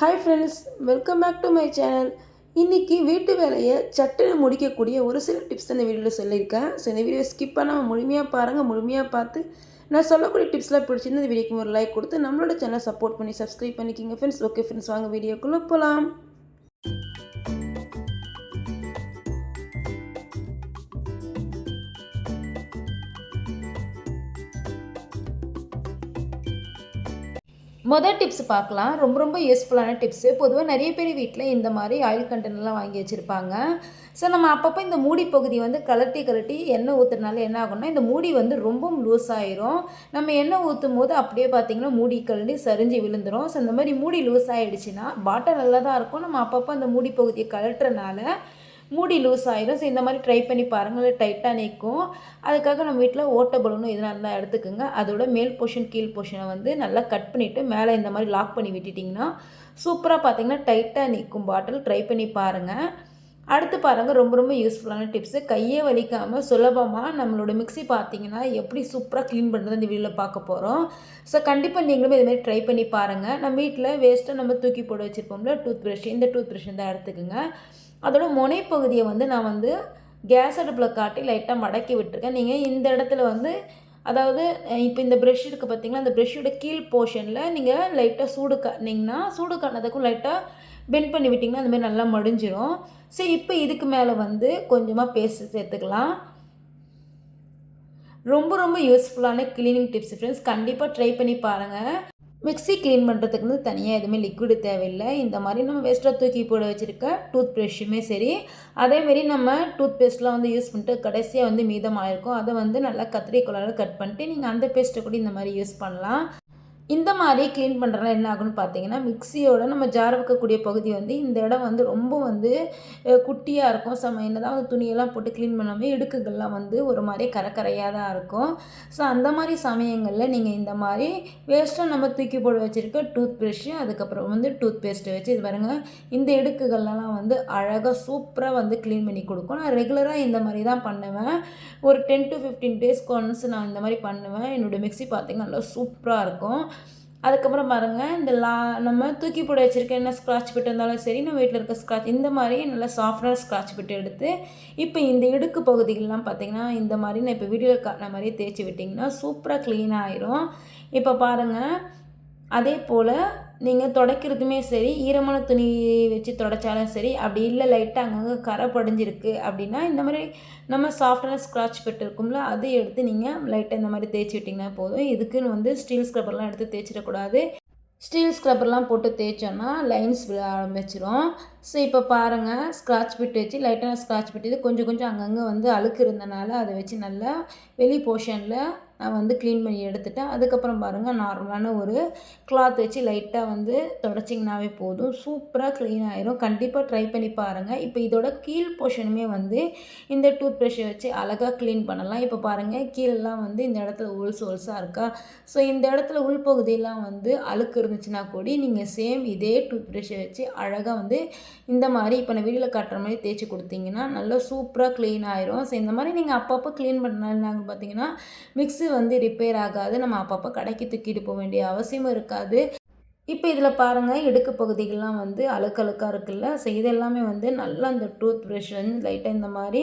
Hi friends welcome back to my channel இன்றைக்கி வீட்டு வேலையை சட்டுன்னு முடிக்கக்கூடிய ஒரு சில டிப்ஸ் இந்த வீடியோவில் சொல்லியிருக்கேன். ஸோ இந்த வீடியோ ஸ்கிப் பண்ணாமல் முழுமையாக பாருங்கள் முழுமையாக பார்த்து நான் சொல்லக்கூடிய டிப்ஸ்லாம் பிடிச்சிருந்து இந்த வீடியோக்கு ஒரு லைக் கொடுத்து நம்மளோட சேனலை சப்போர்ட் பண்ணி சப்ஸ்கிரைப் பண்ணிக்கிங்க ஃப்ரெண்ட்ஸ் ஓகே ஃப்ரெண்ட்ஸ் வாங்க வீடியோக்குள்ளே போகலாம் மொதல் டிப்ஸ் பார்க்கலாம். ரொம்ப ரொம்ப யூஸ்ஃபுல்லான டிப்ஸு பொதுவாக நிறைய பேர் வீட்டில் இந்த மாதிரி ஆயில் கண்டெய்னர்லாம் வாங்கி வச்சுருப்பாங்க. ஸோ நம்ம அப்பப்போ இந்த மூடி பகுதி வந்து கலட்டி கலட்டி எண்ணெய் ஊற்றுறதுனால என்ன ஆகும்னா இந்த மூடி வந்து ரொம்ப லூஸ் ஆயிரும். நம்ம எண்ணெய் ஊற்றும் போது அப்படியே பார்த்திங்கன்னா மூடி கழட்டி சரிஞ்சு விழுந்துடும் ஸோ இந்த மாதிரி மூடி லூஸ் ஆகிடுச்சின்னா பாட்டில் நல்லா தான் இருக்கும். நம்ம அப்பப்போ அந்த மூடி பகுதியை கலட்டுறனால மூடி லூஸ் ஆயிரும் ஸோ இந்த மாதிரி ட்ரை பண்ணி பாருங்கள் டைட்டாக நிற்கும் அதுக்காக நம்ம வீட்டில் ஓட்ட பலூனும் எதுனா இருந்தால் எடுத்துக்கோங்க. அதோட மேல் போர்ஷன் கீழ் போர்ஷனை வந்து நல்லா கட் பண்ணிவிட்டு மேலே இந்த மாதிரி லாக் பண்ணி விட்டுட்டிங்கன்னா சூப்பராக பார்த்தீங்கன்னா டைட்டாக நிற்கும் பாட்டில் ட்ரை பண்ணி பாருங்கள் அடுத்து பாருங்கள் ரொம்ப ரொம்ப யூஸ்ஃபுல்லான டிப்ஸு கையே வலிக்காமல் சுலபமாக நம்மளோட மிக்சி பார்த்தீங்கன்னா எப்படி சூப்பராக க்ளீன் பண்ணுறது இந்த வீடியோவில் பார்க்க போகிறோம் ஸோ கண்டிப்பாக நீங்களும் இதுமாரி ட்ரை பண்ணி பாருங்கள் நம்ம வீட்டில் வேஸ்ட்டாக நம்ம தூக்கி போட வச்சுருப்போம்ல டூத் ப்ரஷ் இந்த டூத் ப்ரஷ் தான் எடுத்துக்கோங்க. அதோட முனைப்பகுதியை வந்து நான் வந்து கேஸ் அடுப்பில் காட்டி லைட்டாக மடக்கி விட்டுருக்கேன். நீங்கள் இந்த இடத்துல வந்து அதாவது இப்போ இந்த ப்ரெஷ் இருக்குது பார்த்தீங்களா அந்த ப்ரெஷ்ஷோட கீழ் போர்ஷனில் நீங்கள் லைட்டாக சூடு காட்டினீங்கன்னா சூடு காட்டினதுக்கும் லைட்டாக பெண்ட் பண்ணி விட்டிங்கன்னா அந்தமாதிரி நல்லா மடிஞ்சிடும் சரி இப்போ இதுக்கு மேலே வந்து கொஞ்சமாக பேஸ்ட் சேர்த்துக்கலாம். ரொம்ப ரொம்ப யூஸ்ஃபுல்லான க்ளீனிங் டிப்ஸ் ஃப்ரெண்ட்ஸ் கண்டிப்பாக ட்ரை பண்ணி பாருங்கள் மிக்ஸி க்ளீன் பண்ணுறதுக்கு வந்து தனியாக எதுவுமே லிக்விடு தேவையில்லை. இந்த மாதிரி நம்ம வேஸ்ட்டாக தூக்கி போட வச்சுருக்க டூத் ப்ரஷ்ஷுமே சரி அதேமாரி நம்ம டூத் பேஸ்ட்லாம் வந்து யூஸ் பண்ணிட்டு கடைசியாக வந்து மீதமாயிருக்கும். அதை வந்து நல்லா கத்திரிக்கோளால் கட் பண்ணிட்டு நீங்கள் அந்த பேஸ்ட்டை கூட இந்த மாதிரி யூஸ் பண்ணலாம். இந்த மாதிரி க்ளீன் பண்ணுறதுனால என்ன ஆகும்னு பார்த்தீங்கன்னா மிக்சியோட நம்ம ஜார் வைக்கக்கூடிய பகுதி வந்து இந்த இடம் வந்து ரொம்ப வந்து குட்டியாக இருக்கும். சம என்ன தான் வந்து துணியெல்லாம் போட்டு க்ளீன் பண்ணாமல் இடுக்குகள்லாம் வந்து ஒரு மாதிரி கரக்கரையாக தான் இருக்கும். ஸோ அந்த மாதிரி சமயங்களில் நீங்கள் இந்த மாதிரி வேஸ்ட்டாக நம்ம தூக்கி போட வச்சுருக்க டூத் ப்ரஷ்ஷு அதுக்கப்புறம் வந்து டூத் பேஸ்ட்டு வச்சு இது பாருங்கள் இந்த இடுக்குகள்லாம் வந்து அழகாக சூப்பராக வந்து க்ளீன் பண்ணி கொடுக்கும். நான் ரெகுலராக இந்த மாதிரி தான் பண்ணுவேன். ஒரு டென் டு ஃபிஃப்டீன் டேஸ்க்கு ஒன்ஸ் நான் இந்த மாதிரி பண்ணுவேன். என்னோடய மிக்சி பார்த்திங்கன்னா நல்லா சூப்பராக இருக்கும். அதுக்கப்புறம் பாருங்கள் இந்த லா நம்ம தூக்கி போட வச்சுருக்க என்ன ஸ்க்ராட்ச் பிட்டு இருந்தாலும் சரி நம்ம வீட்டில் இருக்க ஸ்க்ராட்ச் இந்த மாதிரி நல்லா சாஃப்டாக ஸ்க்ராட்ச் பிட்டு எடுத்து இப்போ இந்த இடுக்கு பகுதிகளெலாம் பார்த்திங்கன்னா இந்த மாதிரி நான் இப்போ வீடியோவில் காட்டின மாதிரி தேய்ச்சி விட்டிங்கன்னா சூப்பராக க்ளீன் ஆயிரும். இப்போ பாருங்கள் அதே போல் நீங்கள் துடைக்கிறதுமே சரி ஈரமான துணி வச்சு துடைச்சாலும் சரி அப்படி இல்லை லைட்டாக அங்கங்கே கரை படிஞ்சிருக்கு அப்படின்னா இந்த மாதிரி நம்ம சாஃப்டான ஸ்க்ராட்ச் பெட்டிருக்கும்ல அதை எடுத்து நீங்கள் லைட்டாக இந்த மாதிரி தேய்ச்சி விட்டிங்கன்னா போதும். இதுக்குன்னு வந்து ஸ்டீல் ஸ்க்ரப்பர்லாம் எடுத்து தேய்ச்சிடக்கூடாது. ஸ்டீல் ஸ்க்ரப்பர்லாம் போட்டு தேய்ச்சோன்னா லைன்ஸ் விழ ஆரம்பிச்சிரும். ஸோ இப்போ பாருங்கள் ஸ்க்ராட்ச் பிட் வச்சு லைட்டான ஸ்க்ராட்ச் பிட் இது கொஞ்சம் கொஞ்சம் அங்கங்கே வந்து அழுக்கு இருந்தனால அதை வச்சு நல்லா வெளி போர்ஷனில் நான் வந்து க்ளீன் பண்ணி எடுத்துட்டேன். அதுக்கப்புறம் பாருங்கள் நார்மலான ஒரு கிளாத் வச்சு லைட்டாக வந்து தொடச்சிங்கனாவே போதும். சூப்பராக க்ளீன் ஆயிரும். கண்டிப்பாக ட்ரை பண்ணி பாருங்கள் இப்போ இதோட கீழ் போர்ஷனுமே வந்து இந்த டூத் ப்ரஷ்ஷை வச்சு அழகாக க்ளீன் பண்ணலாம். இப்போ பாருங்கள் கீழெலாம் வந்து இந்த இடத்துல உள்ஸ் ஒல்ஸாக இருக்கா? ஸோ இந்த இடத்துல உள்பகுதியெல்லாம் வந்து அழுக்கு இருந்துச்சுன்னா கூட நீங்கள் சேம் இதே டூத் ப்ரஷ்ஷை வச்சு அழகாக வந்து இந்த மாதிரி இப்போ நான் வீடியோவில் காட்டுற மாதிரி தேய்ச்சி கொடுத்தீங்கன்னா நல்லா சூப்பராக க்ளீன் ஆயிரும். ஸோ இந்த மாதிரி நீங்கள் அப்பப்போ க்ளீன் பண்ணாங்க பார்த்தீங்கன்னா மிக்ஸி வந்து ரிப்பேர் ஆகாது. நம்ம அப்பப்போ கடைக்கு தூக்கிட்டு போக வேண்டிய அவசியமும் இருக்காது. இப்போ இதில் பாருங்கள் இடுக்கு பகுதிகள்லாம் வந்து அழுக்கழுக்காக இருக்குல்ல. ஸோ இதெல்லாமே வந்து நல்லா அந்த டூத் ப்ரஷ் வந்து லைட்டாக இந்த மாதிரி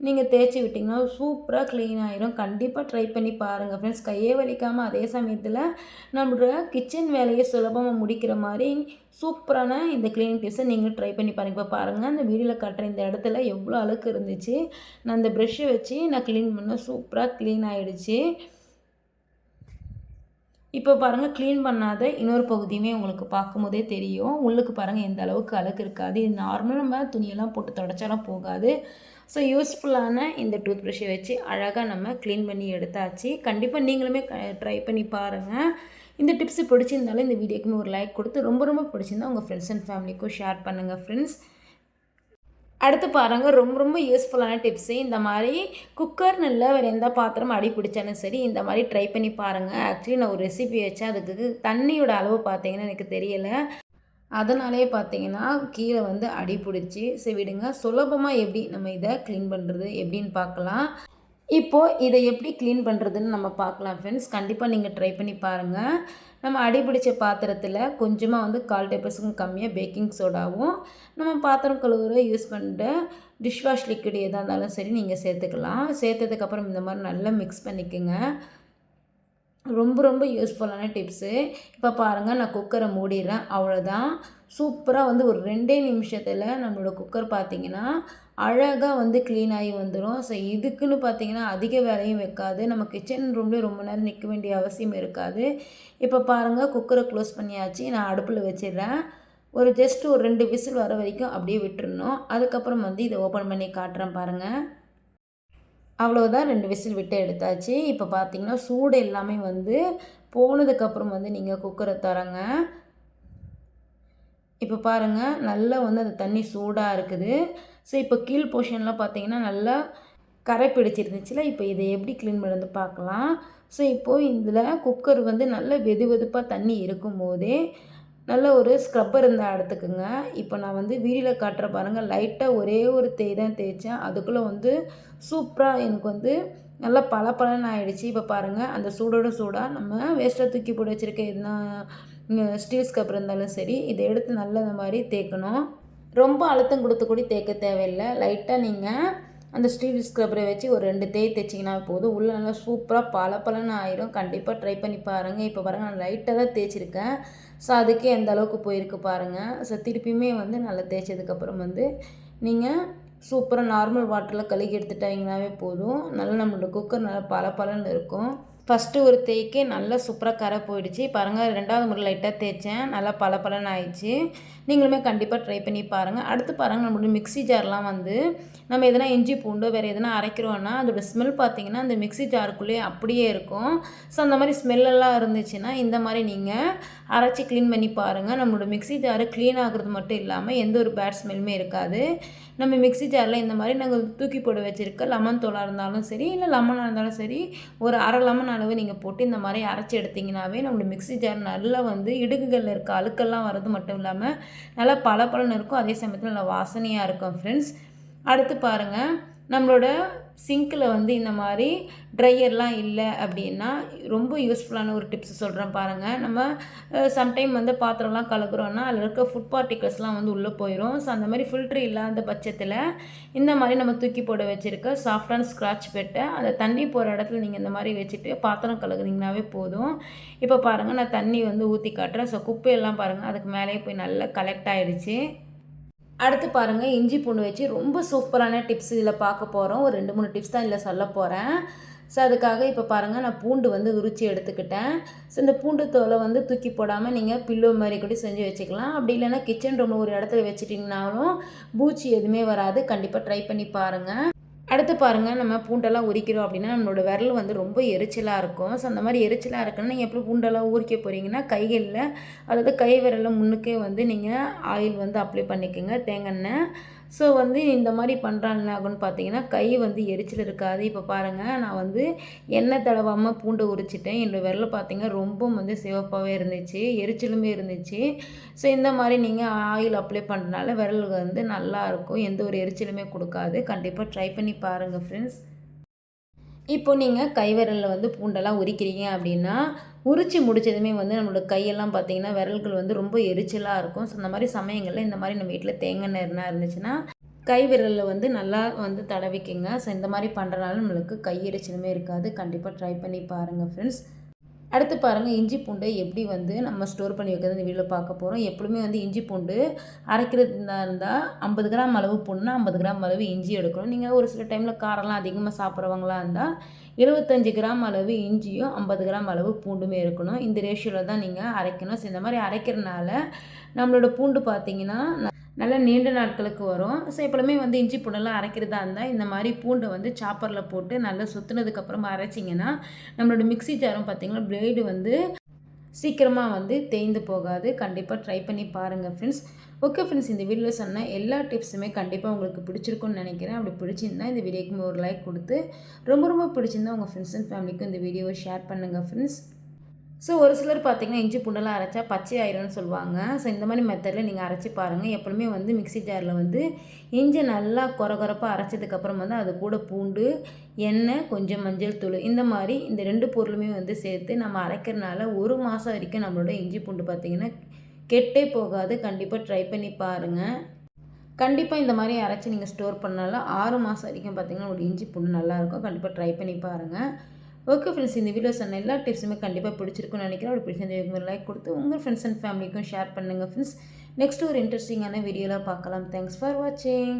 நீங்கள் தேய்ச்சி விட்டிங்கன்னா சூப்பராக க்ளீன் ஆகிடும் கண்டிப்பாக ட்ரை பண்ணி பாருங்கள் ஃப்ரெண்ட்ஸ் கையே வலிக்காமல் அதே சமயத்தில் நம்மளோட கிச்சன் வேலையை சுலபமாக முடிக்கிற மாதிரி சூப்பரான இந்த க்ளீனிங் டிப்ஸை நீங்கள் ட்ரை பண்ணி பாருங்கள் இப்போ பாருங்கள் அந்த வீடியோவில் கட்டுற இந்த இடத்துல எவ்வளோ அழுக்கு இருந்துச்சு. நான் அந்த ப்ரெஷ்ஷை வச்சு நான் க்ளீன் பண்ணேன் சூப்பராக க்ளீன் ஆகிடுச்சு இப்போ பாருங்கள் க்ளீன் பண்ணாத இன்னொரு பகுதியுமே உங்களுக்கு பார்க்கும்போதே தெரியும். உள்ளுக்கு பாருங்கள் எந்த அளவுக்கு அழகு இருக்காது. இது நார்மலாக நம்ம துணியெல்லாம் போட்டு தொடச்சாலும் போகாது. ஸோ யூஸ்ஃபுல்லான இந்த டூத் ப்ரஷ்ஷை வச்சு அழகாக நம்ம க்ளீன் பண்ணி எடுத்தாச்சு. கண்டிப்பாக நீங்களுமே ட்ரை பண்ணி பாருங்கள் இந்த டிப்ஸு பிடிச்சிருந்தாலும் இந்த வீடியோக்குமே ஒரு லைக் கொடுத்து ரொம்ப ரொம்ப பிடிச்சிருந்தா உங்கள் ஃப்ரெண்ட்ஸ் அண்ட் ஃபேமிலிக்கும் ஷேர் பண்ணுங்கள் ஃப்ரெண்ட்ஸ் அடுத்து பாருங்கள் ரொம்ப ரொம்ப யூஸ்ஃபுல்லான டிப்ஸு இந்த மாதிரி குக்கர் நல்ல வேறு எந்த பாத்திரம் அடி பிடிச்சாலும் சரி இந்த மாதிரி ட்ரை பண்ணி பாருங்கள் ஆக்சுவலி நான் ஒரு ரெசிபி வச்சேன் அதுக்கு தண்ணியோட அளவு பார்த்தீங்கன்னா எனக்கு தெரியலை. அதனாலே பார்த்தீங்கன்னா கீழே வந்து அடி பிடிச்சி சரி விடுங்க. சுலபமாக எப்படி நம்ம இதை க்ளீன் பண்ணுறது எப்படின்னு பார்க்கலாம். இப்போது இதை எப்படி க்ளீன் பண்ணுறதுன்னு நம்ம பார்க்கலாம் ஃப்ரெண்ட்ஸ் கண்டிப்பாக நீங்கள் ட்ரை பண்ணி பாருங்கள் நம்ம அடிபிடிச்ச பாத்திரத்தில் கொஞ்சமாக வந்து கால் டேபிள்ஸுக்கும் கம்மியாக பேக்கிங் சோடாவும் நம்ம பாத்திரம் கழுவுற யூஸ் பண்ணிட்டு டிஷ்வாஷ் லிக்விட் எதாக இருந்தாலும் சரி நீங்கள் சேர்த்துக்கலாம். சேர்த்ததுக்கப்புறம் இந்த மாதிரி நல்லா மிக்ஸ் பண்ணிக்கோங்க. ரொம்ப ரொம்ப யூஸ்ஃபுல்லான டிப்ஸு இப்போ பாருங்கள் நான் குக்கரை மூடிடுறேன். அவ்வளோதான் சூப்பராக வந்து ஒரு ரெண்டே நிமிஷத்தில் நம்மளோட குக்கர் பார்த்திங்கன்னா அழகாக வந்து க்ளீன் ஆகி வந்துடும் ஸோ இதுக்குன்னு பார்த்தீங்கன்னா அதிக வேலையும் வைக்காது. நம்ம கிச்சன் ரூம்லேயே ரொம்ப நேரம் நிற்க வேண்டிய அவசியம் இருக்காது. இப்போ பாருங்கள் குக்கரை க்ளோஸ் பண்ணியாச்சு. நான் அடுப்பில் வச்சிடுறேன். ஒரு ஜஸ்ட் ஒரு ரெண்டு விசில் வர வரைக்கும் அப்படியே விட்டுருணும் அதுக்கப்புறம் வந்து இதை ஓப்பன் பண்ணி காட்டுறேன் பாருங்கள் அவ்வளோதான் ரெண்டு விசில் விட்டு எடுத்தாச்சு. இப்போ பார்த்தீங்கன்னா சூடு எல்லாமே வந்து போனதுக்கப்புறம் வந்து நீங்கள் குக்கரை தரங்க. இப்போ பாருங்கள் நல்லா வந்து அந்த தண்ணி சூடாக இருக்குது. ஸோ இப்போ கீழ் போர்ஷன்லாம் பார்த்தீங்கன்னா நல்லா கரை பிடிச்சிருந்துச்சுல இப்போ இதை எப்படி க்ளீன் பண்ணுறது பார்க்கலாம் ஸோ இப்போது இதில் குக்கர் வந்து நல்ல வெது வெதுப்பாக தண்ணி இருக்கும் போதே நல்ல ஒரு ஸ்க்ரப்பர் இருந்தால் எடுத்துக்கோங்க. இப்போ நான் வந்து வீடியோவில் காட்டுற பாருங்கள் லைட்டாக ஒரே ஒரு தேய் தான் தேய்ச்சேன். அதுக்குள்ளே வந்து சூப்பராக எனக்கு வந்து நல்லா பல பலன்னு ஆகிடுச்சு இப்போ பாருங்கள் அந்த சூடோட சூடாக நம்ம வேஸ்ட்டாக தூக்கி போட்டு வச்சுருக்க எதுனா ஸ்டீல் ஸ்கப்பர் இருந்தாலும் சரி இதை எடுத்து நல்லா இந்த மாதிரி தேய்க்கணும். ரொம்ப அழுத்தம் கொடுத்து கூட தேய்க்க தேவையில்லை. லைட்டாக நீங்கள் அந்த ஸ்டீல் ஸ்க்ரப்பரை வச்சு ஒரு ரெண்டு தேய் தைச்சிங்கன்னா போதும். உள்ளே நல்லா சூப்பராக பல பலன்னு ஆயிரும். கண்டிப்பாக ட்ரை பண்ணி பாருங்கள் இப்போ பாருங்கள் நான் லைட்டாக தான் தேய்ச்சிருக்கேன். ஸோ அதுக்கே எந்த அளவுக்கு போயிருக்கு பாருங்கள் ஸோ திருப்பியுமே வந்து நல்லா தேய்ச்சதுக்கப்புறம் வந்து நீங்கள் சூப்பராக நார்மல் வாட்டரில் கழுகி எடுத்துட்டாங்கனாவே போதும். நல்லா நம்மளோட குக்கர் நல்லா பல பலன்னு இருக்கும். ஃபஸ்ட்டு ஒரு தேய்க்கே நல்லா சூப்பராக கரை போயிடுச்சு. பாருங்கள் ரெண்டாவது முறை லைட்டாக தேய்ச்சேன். நல்லா பல பலன் ஆயிடுச்சு. நீங்களுமே கண்டிப்பாக ட்ரை பண்ணி பாருங்கள் அடுத்து பாருங்கள் நம்மளுடைய மிக்ஸி ஜார்லாம் வந்து நம்ம எதனா இஞ்சி பூண்டோ வேறு எதனா அரைக்கிறோன்னா அதோட ஸ்மெல் பார்த்திங்கன்னா அந்த மிக்ஸி ஜாருக்குள்ளேயே அப்படியே இருக்கும். ஸோ அந்த மாதிரி ஸ்மெல்லெல்லாம் இருந்துச்சுன்னா இந்த மாதிரி நீங்கள் அரைச்சி க்ளீன் பண்ணி பாருங்கள் நம்மளோட மிக்ஸி ஜாரு க்ளீன் ஆகுறது மட்டும் இல்லாமல் எந்த ஒரு பேட் ஸ்மெல்லுமே இருக்காது. நம்ம மிக்ஸி ஜாரில் இந்த மாதிரி நாங்கள் தூக்கி போட்டு வச்சுருக்க லெமன் தோலாக இருந்தாலும் சரி இல்லை லெமனாக இருந்தாலும் சரி ஒரு அரை லெமன் அளவு நீங்கள் போட்டு இந்த மாதிரி அரைச்சி எடுத்திங்கனாவே நம்மளோட மிக்ஸி ஜார் நல்லா வந்து இடுகுகளில் இருக்க அழுக்கெல்லாம் வர்றது மட்டும் இல்லாமல் நல்லா பளபளன்னு இருக்கும். அதே சமயத்தில் நல்லா வாசனையாக இருக்கும் ஃப்ரெண்ட்ஸ் அடுத்து பாருங்கள் நம்மளோட சிங்கில் வந்து இந்த மாதிரி ட்ரையர்லாம் இல்லை அப்படின்னா ரொம்ப யூஸ்ஃபுல்லான ஒரு டிப்ஸ் சொல்கிறேன் பாருங்கள் நம்ம சம்டைம் வந்து பாத்திரம்லாம் கலக்குறோன்னா அதில் இருக்க ஃபுட் பார்ட்டிகல்ஸ்லாம் வந்து உள்ளே போயிடும் ஸோ அந்த மாதிரி ஃபில்ட்ரு இல்லாத பட்சத்தில் இந்த மாதிரி நம்ம தூக்கி போட வச்சுருக்க சாஃப்டான ஸ்க்ராட்ச் பெட்டை அந்த தண்ணி போகிற இடத்துல நீங்கள் இந்த மாதிரி வச்சுட்டு பாத்திரம் கலக்குறீங்கனாவே போதும். இப்போ பாருங்கள் நான் தண்ணி வந்து ஊற்றி காட்டுறேன். ஸோ குப்பையெல்லாம் பாருங்கள் அதுக்கு மேலேயே போய் நல்லா கலெக்ட் ஆகிடுச்சு அடுத்து பாருங்கள் இஞ்சி பூண்டு வச்சு ரொம்ப சூப்பரான டிப்ஸ் இதில் பார்க்க போகிறோம் ஒரு ரெண்டு மூணு டிப்ஸ் தான் இதில் சொல்ல போகிறேன் ஸோ அதுக்காக இப்போ பாருங்கள் நான் பூண்டு வந்து உரிச்சி எடுத்துக்கிட்டேன். ஸோ இந்த பூண்டு தோலை வந்து தூக்கி போடாமல் நீங்கள் பில்லோ மாதிரி கூட செஞ்சு வச்சுக்கலாம். அப்படி இல்லைன்னா கிச்சன் ரூமில் ஒரு இடத்துல வச்சுட்டிங்கனாலும் பூச்சி எதுவுமே வராது. கண்டிப்பாக ட்ரை பண்ணி பாருங்கள் அடுத்து பாருங்கள் நம்ம பூண்டெல்லாம் உரிக்கிறோம் அப்படின்னா நம்மளோட விரல் வந்து ரொம்ப எரிச்சலாக இருக்கும். ஸோ அந்த மாதிரி எரிச்சலாக இருக்குன்னா நீங்கள் எப்படி பூண்டெல்லாம் உரிக்க போகிறீங்கன்னா கைகளில் அதாவது கை விரலில் முன்னுக்கே வந்து நீங்கள் ஆயில் வந்து அப்ளை பண்ணிக்கோங்க. தேங்காய் ஸோ வந்து இந்த மாதிரி பண்ணுறாங்க ஆகுன்னு பார்த்தீங்கன்னா கை வந்து எரிச்சல் இருக்காது. இப்போ பாருங்கள் நான் வந்து எண்ணெய் தடவாமல் பூண்டு உரிச்சிட்டேன். என்னோடய விரல பார்த்தீங்கன்னா ரொம்ப வந்து சிவப்பாகவே இருந்துச்சு. எரிச்சலுமே இருந்துச்சு. ஸோ இந்த மாதிரி நீங்கள் ஆயில் அப்ளை பண்ணுறதுனால விரல் வந்து நல்லாயிருக்கும் எந்த ஒரு எரிச்சலுமே கொடுக்காது. கண்டிப்பாக ட்ரை பண்ணி பாருங்கள் ஃப்ரெண்ட்ஸ் இப்போ நீங்கள் கைவிரலில் வந்து பூண்டெல்லாம் உரிக்கிறீங்க அப்படின்னா உரித்து முடிச்சதுமே வந்து நம்மளோட கையெல்லாம் பார்த்திங்கன்னா விரல்கள் வந்து ரொம்ப எரிச்சலாக இருக்கும். ஸோ அந்த மாதிரி சமயங்களில் இந்த மாதிரி நம்ம வீட்டில் தேங்காய் நேரம்னா இருந்துச்சுன்னா கை விரலில் வந்து நல்லா வந்து தடவிக்குங்க. ஸோ இந்த மாதிரி பண்ணுறனால நம்மளுக்கு கை எரிச்சலுமே இருக்காது. கண்டிப்பாக ட்ரை பண்ணி பாருங்கள் ஃப்ரெண்ட்ஸ் அடுத்து பாருங்கள் இஞ்சி பூண்டை எப்படி வந்து நம்ம ஸ்டோர் பண்ணி வைக்கிறது இந்த வீடியோவில் பார்க்க போகிறோம் எப்பவுமே வந்து இஞ்சி பூண்டு அரைக்கிறது இருந்தால் ஐம்பது கிராம் அளவு பூண்டுனா ஐம்பது கிராம் அளவு இஞ்சி எடுக்கணும். நீங்கள் ஒரு சில டைமில் காரெல்லாம் அதிகமாக சாப்பிட்றவங்களா இருந்தால் இருபத்தஞ்சி கிராம் அளவு இஞ்சியும் ஐம்பது கிராம் அளவு பூண்டுமே இருக்கணும் இந்த ரேஷியோவில் தான் நீங்கள் அரைக்கணும். ஸோ இந்த மாதிரி அரைக்கிறனால நம்மளோட பூண்டு பார்த்தீங்கன்னா நல்லா நீண்ட நாட்களுக்கு வரும். ஸோ எப்பவுமே வந்து இஞ்சி பூண்டெல்லாம் அரைக்கிறதா இருந்தால் இந்த மாதிரி பூண்டை வந்து சாப்பரில் போட்டு நல்லா சுற்றுனதுக்கப்புறமா அரைச்சிங்கன்னா நம்மளோட மிக்சி ஜாரும் பார்த்திங்கன்னா பிளேடு வந்து சீக்கிரமாக வந்து தேய்ந்து போகாது. கண்டிப்பாக ட்ரை பண்ணி பாருங்கள் ஃப்ரெண்ட்ஸ் ஓகே ஃப்ரெண்ட்ஸ் இந்த வீடியோவில் சொன்ன எல்லா டிப்ஸுமே கண்டிப்பாக உங்களுக்கு பிடிச்சிருக்குன்னு நினைக்கிறேன். அப்படி பிடிச்சிருந்தா இந்த வீடியோக்கு ஒரு லைக் கொடுத்து ரொம்ப ரொம்ப பிடிச்சிருந்தா உங்கள் ஃப்ரெண்ட்ஸ் அண்ட் ஃபேமிலிக்கும் இந்த வீடியோவை ஷேர் பண்ணுங்கள் ஃப்ரெண்ட்ஸ் ஸோ ஒரு சிலர் பார்த்தீங்கன்னா இஞ்சி பூண்டெல்லாம் அரைச்சா பச்சை ஆயிரும்னு சொல்லுவாங்க. ஸோ இந்த மாதிரி மெத்தடில் நீங்கள் அரைச்சி பாருங்கள் எப்பவுமே வந்து மிக்ஸி ஜாரில் வந்து இஞ்சி நல்லா குறை குறைப்பாக அரைச்சதுக்கப்புறம் வந்து அது கூட பூண்டு எண்ணெய் கொஞ்சம் மஞ்சள் தூள் இந்த மாதிரி இந்த ரெண்டு பொருளுமே வந்து சேர்த்து நம்ம அரைக்கிறனால ஒரு மாதம் வரைக்கும் நம்மளோட இஞ்சி பூண்டு பார்த்திங்கன்னா கெட்டே போகாது. கண்டிப்பாக ட்ரை பண்ணி பாருங்கள் கண்டிப்பாக இந்த மாதிரி அரைச்சி நீங்கள் ஸ்டோர் பண்ணாலும் ஆறு மாதம் வரைக்கும் பார்த்திங்கன்னா ஒரு இஞ்சி பூண்டு நல்லாயிருக்கும் கண்டிப்பாக ட்ரை பண்ணி பாருங்கள் ஓகே ஃப்ரெண்ட்ஸ் இந்த வீடியோ சொன்ன எல்லா டிப்ஸுமே கண்டிப்பாக பிடிச்சிருக்குன்னு நினைக்கிறேன். அப்படி பிடிச்சிருந்த லைக் கொடுத்து உங்கள் ஃப்ரெண்ட்ஸ் அண்ட் ஃபேமிலிக்கும் ஷேர் பண்ணுங்கள் ஃப்ரெண்ட்ஸ் நெக்ஸ்ட் ஒரு இன்ட்ரெஸ்டிங்கான வீடியோவில் பார்க்கலாம். தேங்க்ஸ் ஃபார் வாட்சிங்